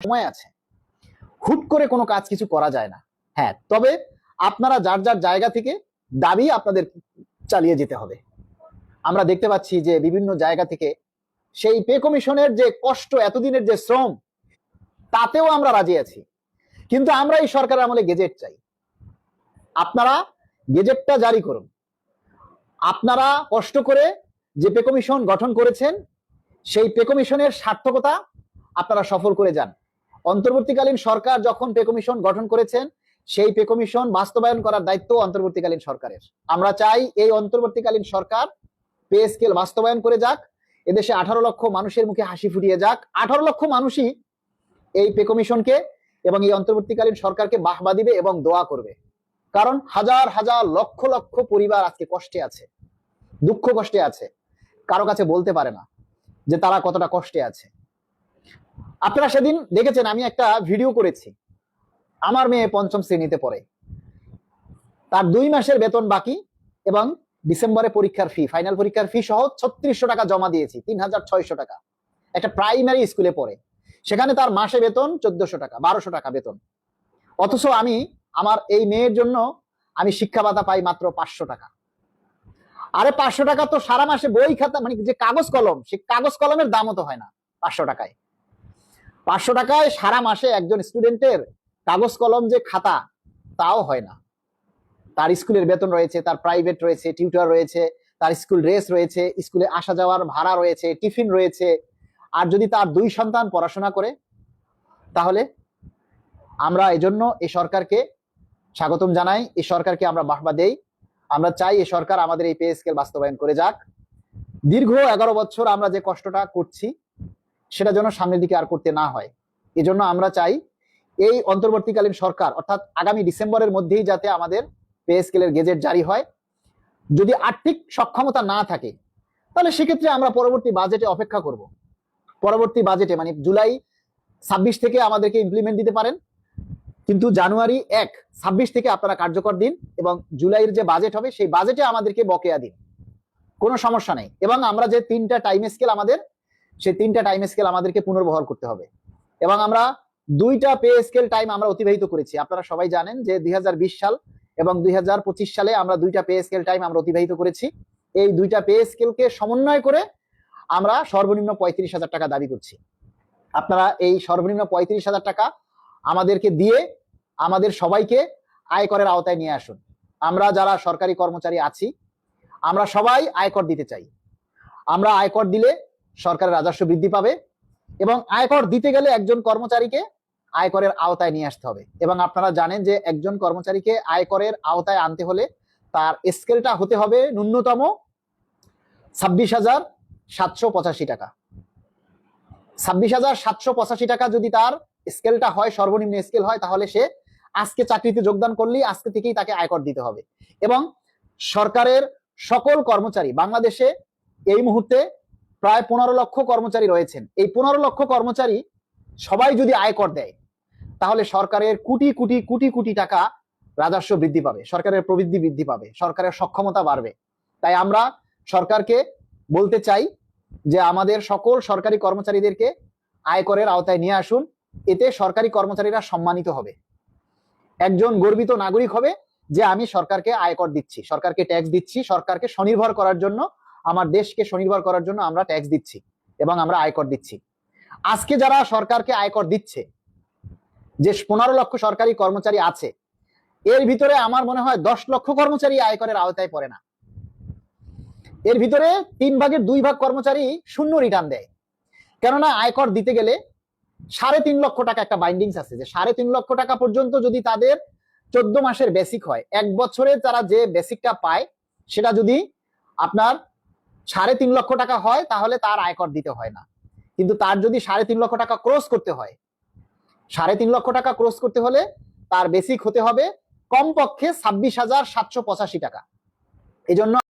সময় আছে। হুট করে কোনো কাজ কিছু করা যায় না। হ্যাঁ তবে আপনারা যার যার জায়গা থেকে দাবি আপনাদের চালিয়ে যেতে হবে। আমরা দেখতে পাচ্ছি যে বিভিন্ন জায়গা থেকে সেই পে কমিশনের যে কষ্ট, এতদিনের যে শ্রম, তাতেও আমরা রাজি আছি। কিন্তু আমরা এই সরকারের আমলে গেজেট চাই। আপনারা গেজেটটা জারি করুন। আপনারা কষ্ট করে যে পে কমিশন গঠন করেছেন, সেই পে কমিশনের সার্থকতা আপনারা সফল করে যান। অন্তর্বর্তীকালীন সরকার যখন পে কমিশন গঠন করেছেন, সেই পে কমিশন বাস্তবায়ন করার দায়িত্ব অন্তর্বর্তীকালীন সরকারের। আমরা চাই এই অন্তর্বর্তীকালীন সরকার পে স্কেল বাস্তবায়ন করে যাক, এদেশে আঠারো লক্ষ মানুষের মুখে হাসি ফুটিয়ে যাক। আঠারো লক্ষ মানুষই এই পে কমিশনকে এবং এই অন্তর্বর্তীকালীন সরকারকে বাহবা দিবে এবং দোয়া করবে। কারণ হাজার হাজার, লক্ষ লক্ষ পরিবার আজকে কষ্টে আছে, দুঃখ কষ্টে আছে। কারও কাছে বলতে পারে না যে তারা কতটা কষ্টে আছে। আপনারা সেদিন দেখেছেন, আমি একটা ভিডিও করেছি। আমার মেয়ে পঞ্চম শ্রেণীতে পড়ে। তার দুই মাসের বেতন বাকি এবং ডিসেম্বরে পরীক্ষার ফি ফাইনাল পরীক্ষার ফি সহ ছত্রিশশো টাকা জমা দিয়েছি তিন হাজার ছয়শো টাকা। একটা প্রাইমারি স্কুলে পড়ে। সেখানে তার মাসে বেতন চোদ্দশো টাকা, বারোশো টাকা বেতন। অথচ আমি, আমার এই মেয়ের জন্য আমি শিক্ষা ভাতা পাই মাত্র পাঁচশো টাকা। আরে পাঁচশো টাকা তো সারা মাসে বই খাতা মানে যে কাগজ কলম, সে কাগজ কলমের দামও তো হয় না পাঁচশো টাকায়। পাঁচশো টাকায় সারা মাসে একজন স্টুডেন্টের কাগজ কলম যে খাতা, তাও হয় না। তার স্কুলের বেতন রয়েছে, তার প্রাইভেট রয়েছে টিউটার রয়েছে, তার স্কুল ড্রেস রয়েছে স্কুলে আসা যাওয়ার ভাড়া রয়েছে টিফিন রয়েছে। আর যদি তার দুই সন্তান পড়াশোনা করে, তাহলে আমরা এজন্য এই সরকারকে স্বাগতম জানাই। এই সরকারকে আমরা বাহবা দেই। আমরা চাই এই সরকার আমাদের এই পে স্কেল বাস্তবায়ন করে যাক। দীর্ঘ এগারো বছর আমরা যে কষ্টটা করছি সেটা যেন সামনের দিকে আর করতে না হয়। এজন্য আমরা চাই এই অন্তর্বর্তীকালীন সরকার, অর্থাৎ আগামী ডিসেম্বরের মধ্যেই যাতে আমাদের পে স্কেলের গেজেট জারি হয়। যদি আর্থিক সক্ষমতা না থাকে, তাহলে সেক্ষেত্রে আমরা পরবর্তী বাজেটে অপেক্ষা করব। পরবর্তী বাজেটে মানে জুলাই ছাব্বিশ থেকে আমাদেরকে ইমপ্লিমেন্ট দিতে পারেন। কিন্তু জানুয়ারি এক, ছাব্বিশ থেকে আপনারা কার্যকর দিন এবং জুলাইয়ের যে বাজেট হবে, সেই বাজেটে আমাদেরকে বকেয়া দিন। কোনো সমস্যা নেই। এবং আমরা যে তিনটা টাইম স্কেল আমাদের সেই তিনটা টাইম স্কেল আমাদেরকে পুনর্বহাল করতে হবে। এবং আমরা দুইটা পে স্কেল টাইম আমরা অতিবাহিত করেছি। আপনারা সবাই জানেন যে দুই হাজার বিশ সাল এবং দুই হাজার পঁচিশ সালে আমরা দুইটা পে স্কেল টাইম আমরা অতিবাহিত করেছি। এই দুইটা পে স্কেলকে সমন্বয় করে আমরা সর্বনিম্ন পঁয়ত্রিশ হাজার টাকা দাবি করছি। আপনারা এই সর্বনিম্ন পঁয়ত্রিশ হাজার টাকা আমাদেরকে দিয়ে আমাদের সবাইকে আয়করের আওতায় নিয়ে আসুন। আমরা যারা সরকারি কর্মচারী আছি, আমরা সবাই আয়কর দিতে চাই। আমরা আয়কর দিলে সরকারের রাজস্ব বৃদ্ধি পাবে এবং আয়কর দিতে গেলে একজন কর্মচারীকে আয়করের আওতায় নিয়ে আসতে হবে। এবং আপনারা জানেন যে একজন কর্মচারীকে আয়করের আওতায় আনতে হলে তার স্কেলটা হতে হবে ন্যূনতম ছাব্বিশ হাজার সাতশো পঁচাশি টাকা। ছাব্বিশ হাজার সাতশো পঁচাশি টাকা যদি তার স্কেলটা হয়, সর্বনিম্ন স্কেল হয়, তাহলে সে আজকে চাকরিতে যোগদান করলেই আজকে থেকেই তাকে আয়কর দিতে হবে। এবং সরকারের সকল কর্মচারী, বাংলাদেশে এই মুহূর্তে প্রায় পনেরো লক্ষ কর্মচারী রয়েছেন। এই পনেরো লক্ষ কর্মচারী সবাই যদি আয়কর দেয়, তাহলে সরকারের কোটি কোটি কোটি কোটি টাকা রাজস্ব বৃদ্ধি পাবে, সরকারের প্রবৃদ্ধি বৃদ্ধি পাবে, সরকারের সক্ষমতা বাড়বে। তাই আমরা সরকারকে বলতে চাই যে আমাদের সকল সরকারি কর্মচারীদেরকে আয়করের আওতায় নিয়ে আসুন, এতে সরকারি কর্মচারীরা সম্মানিত হবে। একজন গর্বিত নাগরিক হবে যে আমি সরকারকে আয়কর দিচ্ছি, সরকারকে ট্যাক্স দিচ্ছি, সরকারকে স্বনির্ভর করার জন্য আমার দেশকে স্বনির্ভর করার জন্য আমরা ট্যাক্স দিচ্ছি এবং আমরা আয়কর দিচ্ছি। আজকে যারা সরকারকে আয়কর দিচ্ছে, যে পনেরো লক্ষ সরকারি কর্মচারী আছে, এর ভিতরে আমার মনে হয় দশ লক্ষ কর্মচারী আয়করের আওতায় পড়ে না। এর ভিতরে তিন ভাগের দুই ভাগ কর্মচারী শূন্য রিটার্ন দেয়। কেননা আয়কর দিতে গেলে সাড়ে তিন লক্ষ টাকা একটা বাইন্ডিংস আছে, যে সাড়ে তিন লক্ষ টাকা পর্যন্ত যদি তাদের চোদ্দ মাসের বেসিক হয়, এক বছরে তারা যে বেসিকটা পায়, সেটা যদি আপনার সাড়ে তিন লক্ষ টাকা হয়, তাহলে তার আয়কর দিতে হয় না। কিন্তু তার যদি সাড়ে তিন লক্ষ টাকা ক্রস করতে হয়, সাড়ে তিন লক্ষ টাকা ক্রস করতে হলে তার বেসিক হতে হবে কমপক্ষে ছাব্বিশ হাজার সাতশো পঁচাশি টাকা। এজন্য জন্য